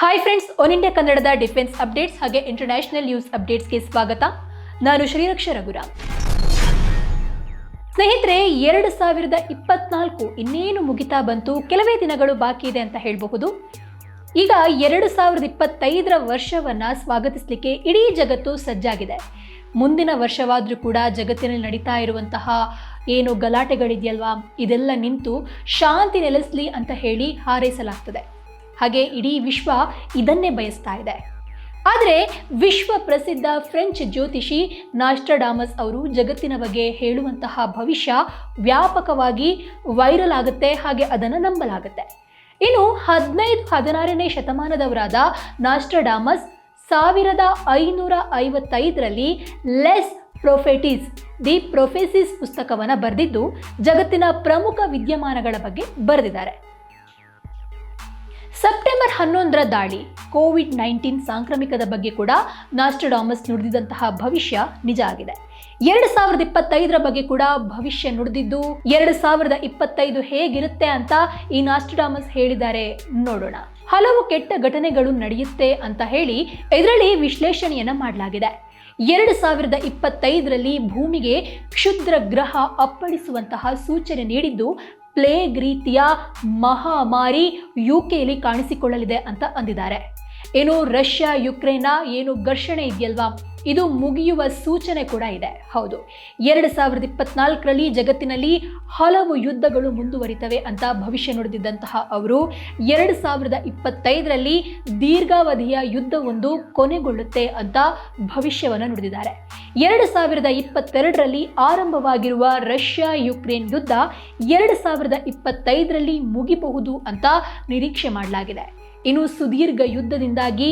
Hi friends one India ಕನ್ನಡದ defence updates ಹಾಗೆ international news ಅಪ್ಡೇಟ್ಸ್ಗೆ ಸ್ವಾಗತ. ನಾನು ಶ್ರೀರಕ್ಷ ರಘುರ ಸ್ನೇಹಿತರೆ, ಎರಡು ಸಾವಿರದ ಇಪ್ಪತ್ನಾಲ್ಕು ಇನ್ನೇನು ಮುಗಿತಾ ಬಂತು, ಕೆಲವೇ ದಿನಗಳು ಬಾಕಿ ಇದೆ ಅಂತ ಹೇಳಬಹುದು. ಈಗ ಎರಡು ಸಾವಿರದ ಇಪ್ಪತ್ತೈದರ ವರ್ಷವನ್ನ ಸ್ವಾಗತಿಸಲಿಕ್ಕೆ ಇಡೀ ಜಗತ್ತು ಸಜ್ಜಾಗಿದೆ. ಮುಂದಿನ ವರ್ಷವಾದರೂ ಕೂಡ ಜಗತ್ತಿನಲ್ಲಿ ನಡೀತಾ ಇರುವಂತಹ ಏನು ಗಲಾಟೆಗಳಿದೆಯಲ್ವಾ, ಇದೆಲ್ಲ ನಿಂತು ಶಾಂತಿ ನೆಲೆಸಲಿ ಅಂತ ಹೇಳಿ ಹಾರೈಸಲಾಗ್ತದೆ. ಹಾಗೆ ಇಡೀ ವಿಶ್ವ ಇದನ್ನೇ ಬಯಸ್ತಾ ಇದೆ. ಆದರೆ ವಿಶ್ವ ಪ್ರಸಿದ್ಧ ಫ್ರೆಂಚ್ ಜ್ಯೋತಿಷಿ ನಾಸ್ಟ್ರಡಾಮಸ್ ಅವರು ಜಗತ್ತಿನ ಬಗ್ಗೆ ಹೇಳುವಂತಹ ಭವಿಷ್ಯ ವ್ಯಾಪಕವಾಗಿ ವೈರಲ್ ಆಗುತ್ತೆ ಹಾಗೆ ಅದನ್ನು ನಂಬಲಾಗುತ್ತೆ. ಇನ್ನು ಹದಿನೈದು ಹದಿನಾರನೇ ಶತಮಾನದವರಾದ ನಾಸ್ಟ್ರಡಾಮಸ್ ಸಾವಿರದ ಐನೂರ ಐವತ್ತೈದರಲ್ಲಿ ಲೆಸ್ ಪ್ರೊಫೆಟಿಸ್, ದಿ ಪ್ರೊಫೆಸಿಸ್ ಪುಸ್ತಕವನ್ನು ಬರೆದಿದ್ದು ಜಗತ್ತಿನ ಪ್ರಮುಖ ವಿದ್ಯಮಾನಗಳ ಬಗ್ಗೆ ಬರೆದಿದ್ದಾರೆ. ಸೆಪ್ಟೆಂಬರ್ ಹನ್ನೊಂದರ ದಾಳಿ. ಕೋವಿಡ್ ನೈನ್ಟೀನ್ ಸಾಂಕ್ರಾಮಿಕದ ಬಗ್ಗೆ ಕೂಡ ನಾಸ್ಟ್ರಡಾಮಸ್ ನುಡಿದಂತಹ ಭವಿಷ್ಯ ನಿಜ ಆಗಿದೆ. ಎರಡು ಸಾವಿರದ ಇಪ್ಪತ್ತೈದರ ಬಗ್ಗೆ ಕೂಡ ಭವಿಷ್ಯ ನುಡಿದಿದ್ದು, ಎರಡು ಸಾವಿರದ ಇಪ್ಪತ್ತೈದು ಹೇಗಿರುತ್ತೆ ಅಂತ ಈ ನಾಸ್ಟ್ರಡಾಮಸ್ ಹೇಳಿದ್ದಾರೆ ನೋಡೋಣ. ಹಲವು ಕೆಟ್ಟ ಘಟನೆಗಳು ನಡೆಯುತ್ತೆ ಅಂತ ಹೇಳಿ ಇದರಲ್ಲಿ ವಿಶ್ಲೇಷಣೆಯನ್ನ ಮಾಡಲಾಗಿದೆ. ಎರಡು ಸಾವಿರದ ಇಪ್ಪತ್ತೈದರಲ್ಲಿ ಭೂಮಿಗೆ ಕ್ಷುದ್ರ ಗ್ರಹ ಅಪ್ಪಳಿಸುವಂತಹ ಸೂಚನೆ ನೀಡಿದ್ದು ಪ್ಲೇಗ್ ರೀತಿಯ ಮಹಾಮಾರಿ ಯು ಕೆಯಲ್ಲಿ ಕಾಣಿಸಿಕೊಳ್ಳಲಿದೆ ಅಂತ ಅಂದಿದ್ದಾರೆ. ಏನು ರಷ್ಯಾ ಯುಕ್ರೇನ್ನ ಏನು ಘರ್ಷಣೆ ಇದೆಯಲ್ವಾ? ಇದು ಮುಗಿಯುವ ಸೂಚನೆ ಕೂಡ ಇದೆ. ಹೌದು, ಎರಡು ಸಾವಿರದ ಇಪ್ಪತ್ನಾಲ್ಕರಲ್ಲಿ ಜಗತ್ತಿನಲ್ಲಿ ಹಲವು ಯುದ್ಧಗಳು ಮುಂದುವರಿತವೆ ಅಂತ ಭವಿಷ್ಯ ನುಡಿದಿದ್ದಂತಹ ಅವರು, ಎರಡು ಸಾವಿರದ ಇಪ್ಪತ್ತೈದರಲ್ಲಿ ದೀರ್ಘಾವಧಿಯ ಯುದ್ಧವೊಂದು ಕೊನೆಗೊಳ್ಳುತ್ತೆ ಅಂತ ಭವಿಷ್ಯವನ್ನು ನುಡಿದಿದ್ದಾರೆ. ಎರಡು ಸಾವಿರದ ಇಪ್ಪತ್ತೆರಡರಲ್ಲಿ ಆರಂಭವಾಗಿರುವ ರಷ್ಯಾ ಯುಕ್ರೇನ್ ಯುದ್ಧ ಎರಡು ಸಾವಿರದ ಇಪ್ಪತ್ತೈದರಲ್ಲಿ ಮುಗಿಬಹುದು ಅಂತ ನಿರೀಕ್ಷೆ ಮಾಡಲಾಗಿದೆ. ಇನ್ನು ಸುದೀರ್ಘ ಯುದ್ಧದಿಂದಾಗಿ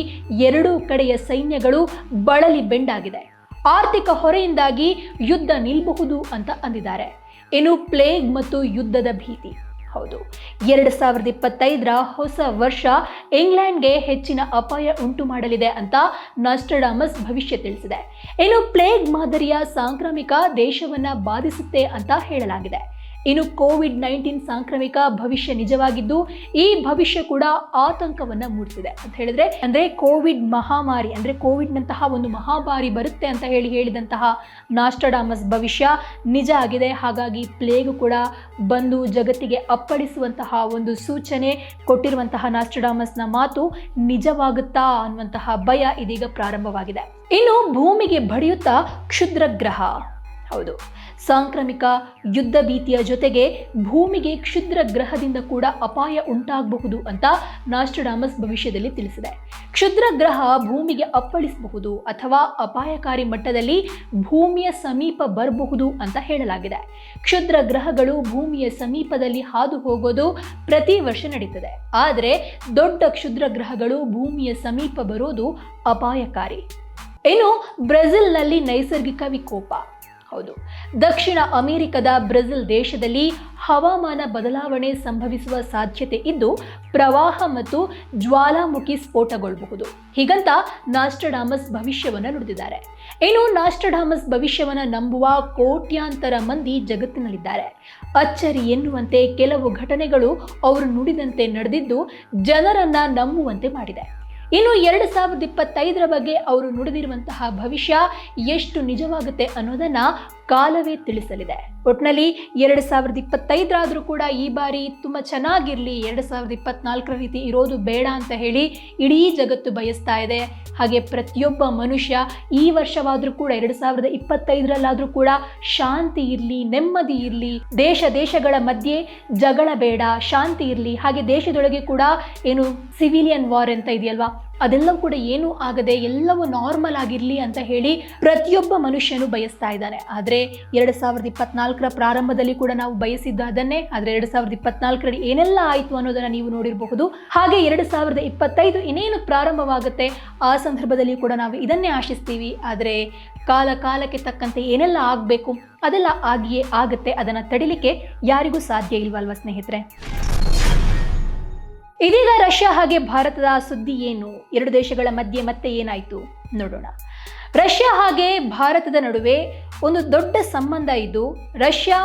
ಎರಡೂ ಕಡೆಯ ಸೈನ್ಯಗಳು ಬಳಲಿ ಬೆಂಡಾಗಿದೆ. ಆರ್ಥಿಕ ಹೊರೆಯಿಂದಾಗಿ ಯುದ್ಧ ನಿಲ್ಲಬಹುದು ಅಂತ ಅಂದಿದ್ದಾರೆ. ಇನ್ನು ಪ್ಲೇಗ್ ಮತ್ತು ಯುದ್ಧದ ಭೀತಿ. ಹೌದು, ಎರಡು ಸಾವಿರದ ಇಪ್ಪತ್ತೈದರ ಹೊಸ ವರ್ಷ ಇಂಗ್ಲೆಂಡ್ಗೆ ಹೆಚ್ಚಿನ ಅಪಾಯ ಉಂಟು ಮಾಡಲಿದೆ ಅಂತ ನಾಸ್ಟ್ರಡಾಮಸ್ ಭವಿಷ್ಯ ತಿಳಿಸಿದೆ. ಇನ್ನು ಪ್ಲೇಗ್ ಮಾದರಿಯ ಸಾಂಕ್ರಾಮಿಕ ದೇಶವನ್ನ ಬಾಧಿಸುತ್ತೆ ಅಂತ ಹೇಳಲಾಗಿದೆ. ಇನ್ನು ಕೋವಿಡ್ ನೈನ್ಟೀನ್ ಸಾಂಕ್ರಾಮಿಕ ಭವಿಷ್ಯ ನಿಜವಾಗಿದ್ದು, ಈ ಭವಿಷ್ಯ ಕೂಡ ಆತಂಕವನ್ನ ಮೂಡಿಸಿದೆ ಅಂತ ಹೇಳಿದ್ರೆ, ಅಂದ್ರೆ ಕೋವಿಡ್ ಮಹಾಮಾರಿ, ಅಂದ್ರೆ ಕೋವಿಡ್ನಂತಹ ಒಂದು ಮಹಾಮಾರಿ ಬರುತ್ತೆ ಅಂತ ಹೇಳಿ ಹೇಳಿದಂತಹ ನಾಸ್ಟಡಾಮಸ್ ಭವಿಷ್ಯ ನಿಜ ಆಗಿದೆ. ಹಾಗಾಗಿ ಪ್ಲೇಗ್ ಕೂಡ ಬಂದು ಜಗತ್ತಿಗೆ ಅಪ್ಪಳಿಸುವಂತಹ ಒಂದು ಸೂಚನೆ ಕೊಟ್ಟಿರುವಂತಹ ನಾಸ್ಟಡಾಮಸ್ನ ಮಾತು ನಿಜವಾಗುತ್ತಾ ಅನ್ನುವಂತಹ ಭಯ ಇದೀಗ ಪ್ರಾರಂಭವಾಗಿದೆ. ಇನ್ನು ಭೂಮಿಗೆ ಬಡಿಯುತ್ತಾ ಕ್ಷುದ್ರ ಗ್ರಹ ಹೌದು. ಸಾಂಕ್ರಾಮಿಕ ಯುದ್ಧ ಭೀತಿಯ ಜೊತೆಗೆ ಭೂಮಿಗೆ ಕ್ಷುದ್ರ ಗ್ರಹದಿಂದ ಕೂಡ ಅಪಾಯ ಉಂಟಾಗಬಹುದು ಅಂತ ನಾಸ್ಟ್ರಡಾಮಸ್ ಭವಿಷ್ಯದಲ್ಲಿ ತಿಳಿಸಿದೆ. ಕ್ಷುದ್ರ ಗ್ರಹ ಭೂಮಿಗೆ ಅಪ್ಪಳಿಸಬಹುದು ಅಥವಾ ಅಪಾಯಕಾರಿ ಮಟ್ಟದಲ್ಲಿ ಭೂಮಿಯ ಸಮೀಪ ಬರಬಹುದು ಅಂತ ಹೇಳಲಾಗಿದೆ. ಕ್ಷುದ್ರ ಗ್ರಹಗಳು ಭೂಮಿಯ ಸಮೀಪದಲ್ಲಿ ಹಾದು ಹೋಗೋದು ಪ್ರತಿ ವರ್ಷ ನಡೀತದೆ. ಆದರೆ ದೊಡ್ಡ ಕ್ಷುದ್ರ ಗ್ರಹಗಳು ಭೂಮಿಯ ಸಮೀಪ ಬರೋದು ಅಪಾಯಕಾರಿ. ಇನ್ನು ಬ್ರೆಜಿಲ್ನಲ್ಲಿ ನೈಸರ್ಗಿಕ ವಿಕೋಪ. ಹೌದು. ದಕ್ಷಿಣ ಅಮೆರಿಕದ ಬ್ರೆಜಿಲ್ ದೇಶದಲ್ಲಿ ಹವಾಮಾನ ಬದಲಾವಣೆ ಸಂಭವಿಸುವ ಸಾಧ್ಯತೆ ಇದ್ದು, ಪ್ರವಾಹ ಮತ್ತು ಜ್ವಾಲಾಮುಖಿ ಸ್ಫೋಟಗೊಳ್ಳಬಹುದು. ಹೀಗಂತ ನಾಸ್ಟ್ರಡಾಮಸ್ ಭವಿಷ್ಯವನ್ನು ನುಡಿದಿದ್ದಾರೆ. ಇನ್ನು ನಾಸ್ಟ್ರಡಾಮಸ್ ಭವಿಷ್ಯವನ್ನು ನಂಬುವ ಕೋಟ್ಯಾಂತರ ಮಂದಿ ಜಗತ್ತಿನಲ್ಲಿದ್ದಾರೆ. ಅಚ್ಚರಿ ಎನ್ನುವಂತೆ ಕೆಲವು ಘಟನೆಗಳು ಅವರು ನುಡಿದಂತೆ ನಡೆದಿದ್ದು, ಜನರನ್ನ ನಂಬುವಂತೆ ಮಾಡಿದೆ. ಇನ್ನು ಎರಡು ಸಾವಿರದ ಇಪ್ಪತ್ತೈದರ ಬಗ್ಗೆ ಅವರು ನುಡಿದಿರುವಂತಹ ಭವಿಷ್ಯ ಎಷ್ಟು ನಿಜವಾಗುತ್ತೆ ಅನ್ನೋದನ್ನ ಕಾಲವೇ ತಿಳಿಸಲಿದೆ. ಒಟ್ನಲ್ಲಿ ಎರಡು ಸಾವಿರದ ಇಪ್ಪತ್ತೈದರಾದರೂ ಕೂಡ ಈ ಬಾರಿ ತುಂಬ ಚೆನ್ನಾಗಿರಲಿ, ಎರಡು ಸಾವಿರದ ಇಪ್ಪತ್ನಾಲ್ಕರ ರೀತಿ ಇರೋದು ಬೇಡ ಅಂತ ಹೇಳಿ ಇಡೀ ಜಗತ್ತು ಬಯಸ್ತಾ ಇದೆ. ಹಾಗೆ ಪ್ರತಿಯೊಬ್ಬ ಮನುಷ್ಯ ಈ ವರ್ಷವಾದರೂ ಕೂಡ ಎರಡು ಸಾವಿರದ ಇಪ್ಪತ್ತೈದರಲ್ಲಾದರೂ ಕೂಡ ಶಾಂತಿ ಇರಲಿ, ನೆಮ್ಮದಿ ಇರಲಿ, ದೇಶ ದೇಶಗಳ ಮಧ್ಯೆ ಜಗಳ ಬೇಡ, ಶಾಂತಿ ಇರಲಿ, ಹಾಗೆ ದೇಶದೊಳಗೆ ಕೂಡ ಏನು ಸಿವಿಲಿಯನ್ ವಾರ್ ಅಂತ ಇದೆಯಲ್ವಾ? ಅದೆಲ್ಲವೂ ಕೂಡ ಏನೂ ಆಗದೆ ಎಲ್ಲವೂ ನಾರ್ಮಲ್ ಆಗಿರಲಿ ಅಂತ ಹೇಳಿ ಪ್ರತಿಯೊಬ್ಬ ಮನುಷ್ಯನು ಬಯಸ್ತಾ ಇದ್ದಾನೆ. ಆದರೆ ಎರಡು ಸಾವಿರದ ಇಪ್ಪತ್ನಾಲ್ಕರ ಪ್ರಾರಂಭದಲ್ಲಿ ಕೂಡ ನಾವು ಬಯಸಿದ್ದ ಅದನ್ನೇ, ಆದರೆ ಎರಡು ಸಾವಿರದ ಇಪ್ಪತ್ನಾಲ್ಕರಲ್ಲಿ ಏನೆಲ್ಲ ಆಯಿತು ಅನ್ನೋದನ್ನು ನೀವು ನೋಡಿರಬಹುದು. ಹಾಗೆ ಎರಡು ಸಾವಿರದ ಇಪ್ಪತ್ತೈದು ಇನ್ನೇನು ಪ್ರಾರಂಭವಾಗುತ್ತೆ, ಆ ಸಂದರ್ಭದಲ್ಲಿ ಕೂಡ ನಾವು ಇದನ್ನೇ ಆಶಿಸ್ತೀವಿ. ಆದರೆ ಕಾಲ ಕಾಲಕ್ಕೆ ತಕ್ಕಂತೆ ಏನೆಲ್ಲ ಆಗಬೇಕು ಅದೆಲ್ಲ ಆಗಿಯೇ ಆಗುತ್ತೆ, ಅದನ್ನು ತಡಿಲಿಕ್ಕೆ ಯಾರಿಗೂ ಸಾಧ್ಯ ಇಲ್ವಲ್ವ ಸ್ನೇಹಿತರೆ? ಇದೀಗ ರಷ್ಯಾ ಹಾಗೆ ಭಾರತದ ಸುದ್ದಿ ಏನು? ಎರಡು ದೇಶಗಳ ಮಧ್ಯೆ ಮತ್ತೆ ಏನಾಯಿತು? ನೋಡೋಣ. ರಷ್ಯಾ ಹಾಗೆ ಭಾರತದ ನಡುವೆ ಒಂದು ದೊಡ್ಡ ಸಂಬಂಧ ಇದ್ದು ರಷ್ಯಾ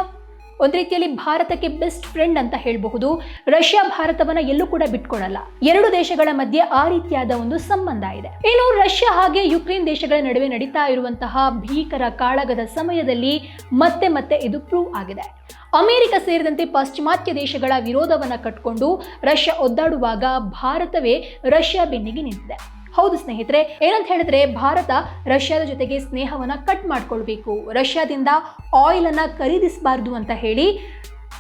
ಒಂದ್ ರೀತಿಯಲ್ಲಿ ಭಾರತಕ್ಕೆ ಬೆಸ್ಟ್ ಫ್ರೆಂಡ್ ಅಂತ ಹೇಳಬಹುದು. ರಷ್ಯಾ ಭಾರತವನ್ನ ಎಲ್ಲೂ ಕೂಡ ಬಿಟ್ಕೊಡಲ್ಲ ಎರಡು ದೇಶಗಳ ಮಧ್ಯೆ ಆ ರೀತಿಯಾದ ಒಂದು ಸಂಬಂಧ ಇದೆ. ಇನ್ನು ರಷ್ಯಾ ಹಾಗೆ ಯುಕ್ರೇನ್ ದೇಶಗಳ ನಡುವೆ ನಡೀತಾ ಇರುವಂತಹ ಭೀಕರ ಕಾಳಗದ ಸಮಯದಲ್ಲಿ ಮತ್ತೆ ಮತ್ತೆ ಇದು ಪ್ರೂವ್ ಆಗಿದೆ. ಅಮೆರಿಕ ಸೇರಿದಂತೆ ಪಾಶ್ಚಿಮಾತ್ಯ ದೇಶಗಳ ವಿರೋಧವನ್ನ ಕಟ್ಕೊಂಡು ರಷ್ಯಾ ಒದ್ದಾಡುವಾಗ ಭಾರತವೇ ರಷ್ಯಾ ಬೆನ್ನಿಗೆ ನಿಂತಿದೆ. ಹೌದು ಸ್ನೇಹಿತರೆ, ಏನಂತ ಹೇಳಿದ್ರೆ ಭಾರತ ರಷ್ಯಾದ ಜೊತೆಗೆ ಸ್ನೇಹವನ್ನ ಕಟ್ ಮಾಡ್ಕೊಳ್ಬೇಕು. ರಷ್ಯಾದಿಂದ ಆಯಿಲ್ ಅನ್ನ ಖರೀದಿಸಬಾರ್ದು ಅಂತ ಹೇಳಿ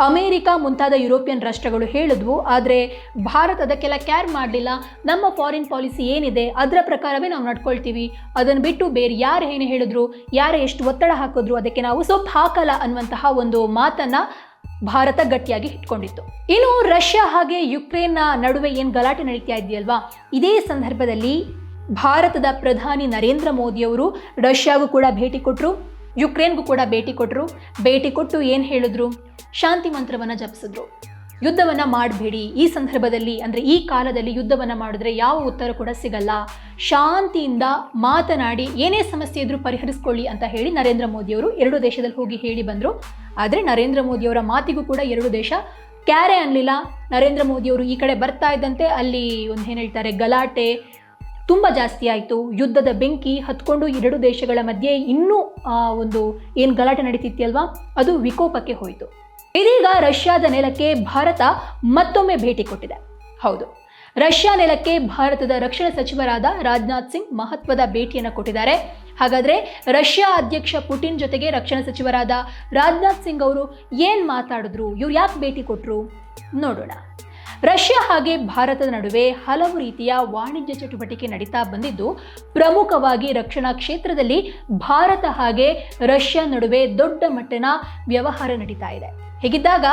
ಅಮೇರಿಕ ಮುಂತಾದ ಯುರೋಪಿಯನ್ ರಾಷ್ಟ್ರಗಳು ಹೇಳಿದ್ವು. ಆದರೆ ಭಾರತ ಅದಕ್ಕೆಲ್ಲ ಕ್ಯಾರ್ ಮಾಡಲಿಲ್ಲ. ನಮ್ಮ ಫಾರಿನ್ ಪಾಲಿಸಿ ಏನಿದೆ, ಅದರ ಪ್ರಕಾರವೇ ನಾವು ನಡ್ಕೊಳ್ತೀವಿ. ಅದನ್ನು ಬಿಟ್ಟು ಬೇರೆ ಯಾರು ಏನು ಹೇಳಿದ್ರು, ಯಾರು ಎಷ್ಟು ಒತ್ತಡ ಹಾಕಿದ್ರು ಅದಕ್ಕೆ ನಾವು ಸೊಪ್ಪು ಹಾಕಲ್ಲ ಅನ್ನುವಂತಹ ಒಂದು ಮಾತನ್ನ ಭಾರತ ಗಟ್ಟಿಯಾಗಿ ಇಟ್ಕೊಂಡಿತ್ತು. ಇನ್ನು ರಷ್ಯಾ ಹಾಗೆ ಯುಕ್ರೇನ್ನ ನಡುವೆ ಏನು ಗಲಾಟೆ ನಡೀತಾ ಇದೆಯಲ್ವಾ? ಇದೇ ಸಂದರ್ಭದಲ್ಲಿ ಭಾರತದ ಪ್ರಧಾನಿ ನರೇಂದ್ರ ಮೋದಿಯವರು ರಷ್ಯಾಗೂ ಕೂಡ ಭೇಟಿ ಕೊಟ್ಟರು ಯುಕ್ರೇನ್ಗೂ ಕೂಡ ಭೇಟಿ ಕೊಟ್ಟರು ಭೇಟಿ ಕೊಟ್ಟು ಏನು ಹೇಳಿದ್ರು? ಶಾಂತಿ ಮಂತ್ರವನ್ನು ಜಪಿಸಿದ್ರು. ಯುದ್ಧವನ್ನ ಮಾಡಬೇಡಿ. ಈ ಸಂದರ್ಭದಲ್ಲಿ, ಅಂದರೆ ಈ ಕಾಲದಲ್ಲಿ ಯುದ್ಧವನ್ನು ಮಾಡಿದ್ರೆ ಯಾವ ಉತ್ತರ ಕೂಡ ಸಿಗಲ್ಲ. ಶಾಂತಿಯಿಂದ ಮಾತನಾಡಿ, ಏನೇ ಸಮಸ್ಯೆ ಇದ್ರೂ ಪರಿಹರಿಸ್ಕೊಳ್ಳಿ ಅಂತ ಹೇಳಿ ನರೇಂದ್ರ ಮೋದಿಯವರು ಎರಡು ದೇಶದಲ್ಲಿ ಹೋಗಿ ಹೇಳಿ ಬಂದರು. ಆದರೆ ನರೇಂದ್ರ ಮೋದಿಯವರ ಮಾತಿಗೂ ಕೂಡ ಎರಡು ದೇಶ ಕ್ಯಾರೆ ಅನ್ನಲಿಲ್ಲ ನರೇಂದ್ರ ಮೋದಿಯವರು ಈ ಕಡೆ ಬರ್ತಾ ಇದ್ದಂತೆ ಅಲ್ಲಿ ಒಂದು ಏನು ಹೇಳ್ತಾರೆ, ಗಲಾಟೆ ತುಂಬ ಜಾಸ್ತಿ ಆಯಿತು. ಯುದ್ಧದ ಬೆಂಕಿ ಹತ್ಕೊಂಡು ಎರಡು ದೇಶಗಳ ಮಧ್ಯೆ ಇನ್ನೂ ಒಂದು ಏನು ಗಲಾಟೆ ನಡೀತಿತ್ತಲ್ವಾ ಅದು ವಿಕೋಪಕ್ಕೆ ಹೋಯಿತು. ಇದೀಗ ರಷ್ಯಾದ ನೆಲಕ್ಕೆ ಭಾರತ ಮತ್ತೊಮ್ಮೆ ಭೇಟಿ ಕೊಟ್ಟಿದೆ. ಹೌದು, ರಷ್ಯಾ ನೆಲಕ್ಕೆ ಭಾರತದ ರಕ್ಷಣಾ ಸಚಿವರಾದ ರಾಜನಾಥ್ ಸಿಂಗ್ ಮಹತ್ವದ ಭೇಟಿಯನ್ನು ಕೊಟ್ಟಿದ್ದಾರೆ. ಹಾಗಾದರೆ ರಷ್ಯಾ ಅಧ್ಯಕ್ಷ ಪುಟಿನ್ ಜೊತೆಗೆ ರಕ್ಷಣಾ ಸಚಿವರಾದ ರಾಜನಾಥ್ ಸಿಂಗ್ ಅವರು ಏನು ಮಾತಾಡಿದ್ರು, ಇವ್ರು ಯಾಕೆ ಭೇಟಿ ಕೊಟ್ಟರು ನೋಡೋಣ. ರಷ್ಯಾ ಹಾಗೆ ಭಾರತದ ನಡುವೆ ಹಲವು ರೀತಿಯ ವಾಣಿಜ್ಯ ಚಟುವಟಿಕೆ ನಡೀತಾ ಬಂದಿದ್ದು, ಪ್ರಮುಖವಾಗಿ ರಕ್ಷಣಾ ಕ್ಷೇತ್ರದಲ್ಲಿ ಭಾರತ ಹಾಗೆ ರಷ್ಯಾ ನಡುವೆ ದೊಡ್ಡ ಮಟ್ಟಿನ ವ್ಯವಹಾರ ನಡೀತಾ ಇದೆ. ಹೀಗಿದ್ದಾಗ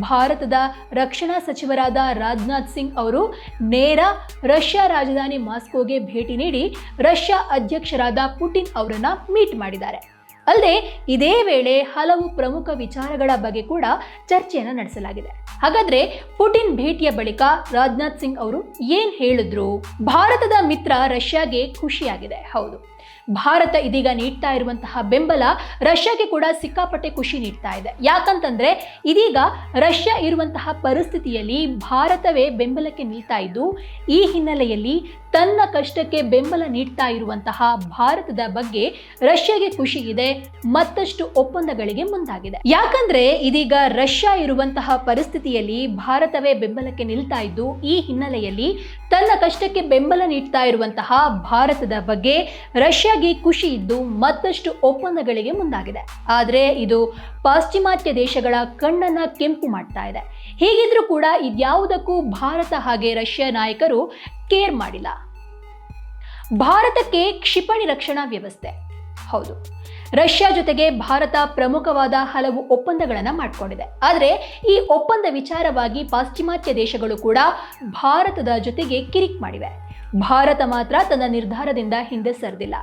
ಭಾರತದ ರಕ್ಷಣಾ ಸಚಿವರಾದ ರಾಜನಾಥ್ ಸಿಂಗ್ ಅವರು ನೇರ ರಷ್ಯಾ ರಾಜಧಾನಿ ಮಾಸ್ಕೋಗೆ ಭೇಟಿ ನೀಡಿ ರಷ್ಯಾ ಅಧ್ಯಕ್ಷರಾದ ಪುಟಿನ್ ಅವರನ್ನು ಮೀಟ್ ಮಾಡಿದ್ದಾರೆ. ಅಲ್ಲದೆ ಇದೇ ವೇಳೆ ಹಲವು ಪ್ರಮುಖ ವಿಚಾರಗಳ ಬಗ್ಗೆ ಕೂಡ ಚರ್ಚೆಯನ್ನು ನಡೆಸಲಾಗಿದೆ. ಹಾಗಾದ್ರೆ ಪುಟಿನ್ ಭೇಟಿಯ ಬಳಿಕ ರಾಜನಾಥ್ ಸಿಂಗ್ ಅವರು ಏನ್ ಹೇಳಿದ್ರು? ಭಾರತದ ಮಿತ್ರ ರಷ್ಯಾಗೆ ಖುಷಿಯಾಗಿದೆ. ಹೌದು. ಭಾರತ ಇದೀಗ ನೀಡ್ತಾ ಇರುವಂತಹ ಬೆಂಬಲ ರಷ್ಯಾಗೆ ಕೂಡ ಸಿಕ್ಕಾಪಟ್ಟೆ ಖುಷಿ ನೀಡ್ತಾ ಇದೆ. ಯಾಕಂತಂದ್ರೆ ಇದೀಗ ರಷ್ಯಾ ಇರುವಂತಹ ಪರಿಸ್ಥಿತಿಯಲ್ಲಿ ಭಾರತವೇ ಬೆಂಬಲಕ್ಕೆ ನಿಲ್ತಾ ಇದ್ದು, ಈ ಹಿನ್ನೆಲೆಯಲ್ಲಿ ತನ್ನ ಕಷ್ಟಕ್ಕೆ ಬೆಂಬಲ ನೀಡ್ತಾ ಇರುವಂತಹ ಭಾರತದ ಬಗ್ಗೆ ರಷ್ಯಾಗೆ ಖುಷಿ ಇದೆ, ಮತ್ತಷ್ಟು ಒಪ್ಪಂದಗಳಿಗೆ ಮುಂದಾಗಿದೆ. ಯಾಕಂದ್ರೆ ಇದೀಗ ರಷ್ಯಾ ಇರುವಂತಹ ಪರಿಸ್ಥಿತಿಯಲ್ಲಿ ಭಾರತವೇ ಬೆಂಬಲಕ್ಕೆ ನಿಲ್ತಾ ಇದ್ದು, ಈ ಹಿನ್ನೆಲೆಯಲ್ಲಿ ತನ್ನ ಕಷ್ಟಕ್ಕೆ ಬೆಂಬಲ ನೀಡ್ತಾ ಇರುವಂತಹ ಭಾರತದ ಬಗ್ಗೆ ರಷ್ಯಾಗೆ ಖುಷಿ ಇದ್ದು ಮತ್ತಷ್ಟು ಒಪ್ಪಂದಗಳಿಗೆ ಮುಂದಾಗಿದೆ. ಆದರೆ ಇದು ಪಾಶ್ಚಿಮಾತ್ಯ ದೇಶಗಳ ಕಣ್ಣನ್ನ ಕೆಂಪು ಮಾಡ್ತಾ ಇದೆ. ಹೀಗಿದ್ರೂ ಕೂಡ ಇದ್ಯಾವುದಕ್ಕೂ ಭಾರತ ಹಾಗೆ ರಷ್ಯಾ ನಾಯಕರು ಕೇರ್ ಮಾಡಿಲ್ಲ. ಭಾರತಕ್ಕೆ ಕ್ಷಿಪಣಿ ರಕ್ಷಣಾ ವ್ಯವಸ್ಥೆ. ಹೌದು. ರಷ್ಯಾ ಜೊತೆಗೆ ಭಾರತ ಪ್ರಮುಖವಾದ ಹಲವು ಒಪ್ಪಂದಗಳನ್ನು ಮಾಡಿಕೊಂಡಿದೆ. ಆದರೆ ಈ ಒಪ್ಪಂದ ವಿಚಾರವಾಗಿ ಪಾಶ್ಚಿಮಾತ್ಯ ದೇಶಗಳು ಕೂಡ ಭಾರತದ ಜೊತೆಗೆ ಕಿರಿಕ್ ಮಾಡಿವೆ. ಭಾರತ ಮಾತ್ರ ತನ್ನ ನಿರ್ಧಾರದಿಂದ ಹಿಂದೆ ಸರಿದಿಲ್ಲ.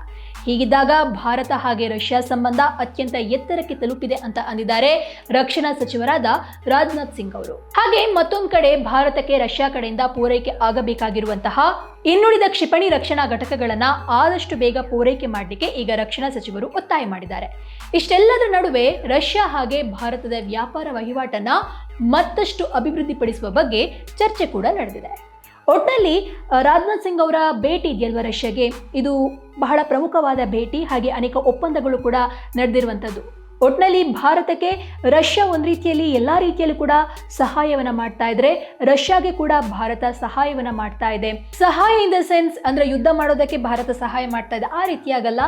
ಹೀಗಿದ್ದಾಗ ಭಾರತ ಹಾಗೆ ರಷ್ಯಾ ಸಂಬಂಧ ಅತ್ಯಂತ ಎತ್ತರಕ್ಕೆ ತಲುಪಿದೆ ಅಂತ ಅಂದಿದ್ದಾರೆ ರಕ್ಷಣಾ ಸಚಿವರಾದ ರಾಜನಾಥ್ ಸಿಂಗ್ ಅವರು. ಹಾಗೆ ಮತ್ತೊಂದು ಕಡೆ ಭಾರತಕ್ಕೆ ರಷ್ಯಾ ಕಡೆಯಿಂದ ಪೂರೈಕೆ ಆಗಬೇಕಾಗಿರುವಂತಹ ಇನ್ನುಳಿದ ಕ್ಷಿಪಣಿ ರಕ್ಷಣಾ ಘಟಕಗಳನ್ನ ಆದಷ್ಟು ಬೇಗ ಪೂರೈಕೆ ಮಾಡಲಿಕ್ಕೆ ಈಗ ರಕ್ಷಣಾ ಸಚಿವರು ಒತ್ತಾಯ ಮಾಡಿದ್ದಾರೆ. ಇಷ್ಟೆಲ್ಲದರ ನಡುವೆ ರಷ್ಯಾ ಹಾಗೆ ಭಾರತದ ವ್ಯಾಪಾರ ವಹಿವಾಟನ್ನ ಮತ್ತಷ್ಟು ಅಭಿವೃದ್ಧಿಪಡಿಸುವ ಬಗ್ಗೆ ಚರ್ಚೆ ಕೂಡ ನಡೆದಿದೆ. ಒಟ್ಟಿನಲ್ಲಿ ಆ, ರಾಜನಾಥ್ ಸಿಂಗ್ ಅವರ ಭೇಟಿ ಇದೆಯಲ್ವ ರಷ್ಯಾಗೆ? ಇದು ಬಹಳ ಪ್ರಮುಖವಾದ ಭೇಟಿ ಹಾಗೆ ಅನೇಕ ಒಪ್ಪಂದಗಳು ಕೂಡ ನಡೆದಿರುವಂಥದ್ದು. ಒಟ್ಟಿನಲ್ಲಿ ಭಾರತಕ್ಕೆ ರಷ್ಯಾ ಒಂದು ರೀತಿಯಲ್ಲಿ ಎಲ್ಲ ರೀತಿಯಲ್ಲೂ ಕೂಡ ಸಹಾಯವನ್ನು ಮಾಡ್ತಾ ಇದ್ರೆ ರಷ್ಯಾಗೆ ಕೂಡ ಭಾರತ ಸಹಾಯವನ್ನು ಮಾಡ್ತಾ ಇದೆ. ಸಹಾಯ ಇನ್ ದ ಸೆನ್ಸ್ ಅಂದ್ರೆ ಯುದ್ಧ ಮಾಡೋದಕ್ಕೆ ಭಾರತ ಸಹಾಯ ಮಾಡ್ತಾ ಇದೆ. ಆ ರೀತಿಯಾಗಲ್ಲ.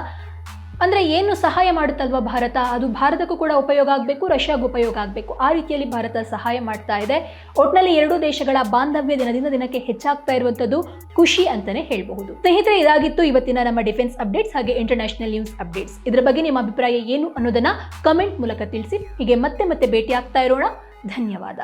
ಅಂದ್ರೆ ಏನು ಸಹಾಯ ಮಾಡುತ್ತಲ್ವ ಭಾರತ? ಅದು ಭಾರತಕ್ಕೂ ಕೂಡ ಉಪಯೋಗ ಆಗಬೇಕು, ರಷ್ಯಾಗೂ ಉಪಯೋಗ ಆಗಬೇಕು. ಆ ರೀತಿಯಲ್ಲಿ ಭಾರತ ಸಹಾಯ ಮಾಡ್ತಾ ಇದೆ. ಒಟ್ನಲ್ಲಿ ಎರಡೂ ದೇಶಗಳ ಬಾಂಧವ್ಯ ದಿನದಿಂದ ದಿನಕ್ಕೆ ಹೆಚ್ಚಾಗ್ತಾ ಇರುವಂಥದ್ದು ಖುಷಿ ಅಂತಾನೆ ಹೇಳಬಹುದು. ಸ್ನೇಹಿತರೆ, ಇದಾಗಿತ್ತು ಇವತ್ತಿನ ನಮ್ಮ ಡಿಫೆನ್ಸ್ ಅಪ್ಡೇಟ್ಸ್ ಹಾಗೆ ಇಂಟರ್ನ್ಯಾಷನಲ್ ನ್ಯೂಸ್ ಅಪ್ಡೇಟ್ಸ್. ಇದರ ಬಗ್ಗೆ ನಿಮ್ಮ ಅಭಿಪ್ರಾಯ ಏನು ಅನ್ನೋದನ್ನ ಕಮೆಂಟ್ ಮೂಲಕ ತಿಳಿಸಿ. ಹೀಗೆ ಮತ್ತೆ ಮತ್ತೆ ಭೇಟಿ ಆಗ್ತಾ ಇರೋಣ. ಧನ್ಯವಾದ.